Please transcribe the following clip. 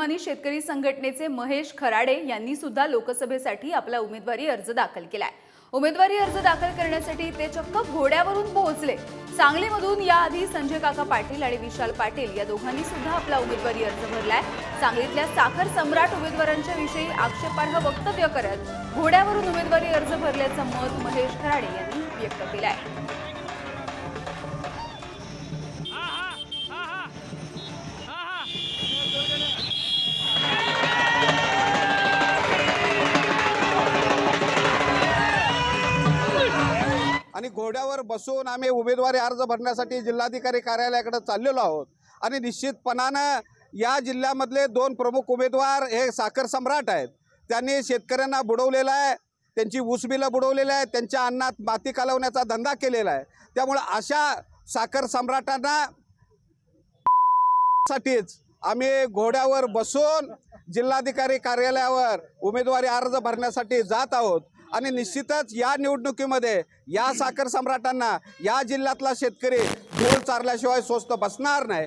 स्वाभिमानी शेतकरी संघटनेचे महेश खराडे यांनी सुद्धा लोकसभेसाठी आपला उमेदवारी अर्ज दाखल केलाय. उमेदवारी अर्ज दाखल करण्यासाठी ते चक्क घोड्यावरून पोहोचले. सांगलीमधून याआधी संजय काका पाटील आणि विशाल पाटील या दोघांनी सुद्धा आपला उमेदवारी अर्ज भरलाय. सांगलीतल्या साखर सम्राट उमेदवारांच्या विषयी आक्षेपार्ह वक्तव्य करत घोड्यावरून उमेदवारी अर्ज भरल्याचं मत महेश खराडे यांनी व्यक्त केलं आहे आणि घोड्यावर बसून आम्ही उमेदवारी अर्ज भरण्यासाठी जिल्हाधिकारी कार्यालयाकडे चाललेलो आहोत. आणि निश्चितपणानं या जिल्ह्यामधले दोन प्रमुख उमेदवार हे साखर सम्राट आहेत. त्यांनी शेतकऱ्यांना बुडवलेलं आहे त्यांची ऊसबिलं बुडवलेलं आहे त्यांच्या अन्नात माती कालवण्याचा धंदा केलेला आहे. त्यामुळं अशा साखर सम्राटांना साठीच आम्ही घोड्यावर बसून जिल्हाधिकारी कार्यालयावर उमेदवारी अर्ज भरण्यासाठी जात आहोत. आणि निश्चितच या निवडणुकीमध्ये या साखर सम्राटांना या जिल्ह्यातला शेतकरी धूळ चारल्याशिवाय स्वस्त बसणार नाही.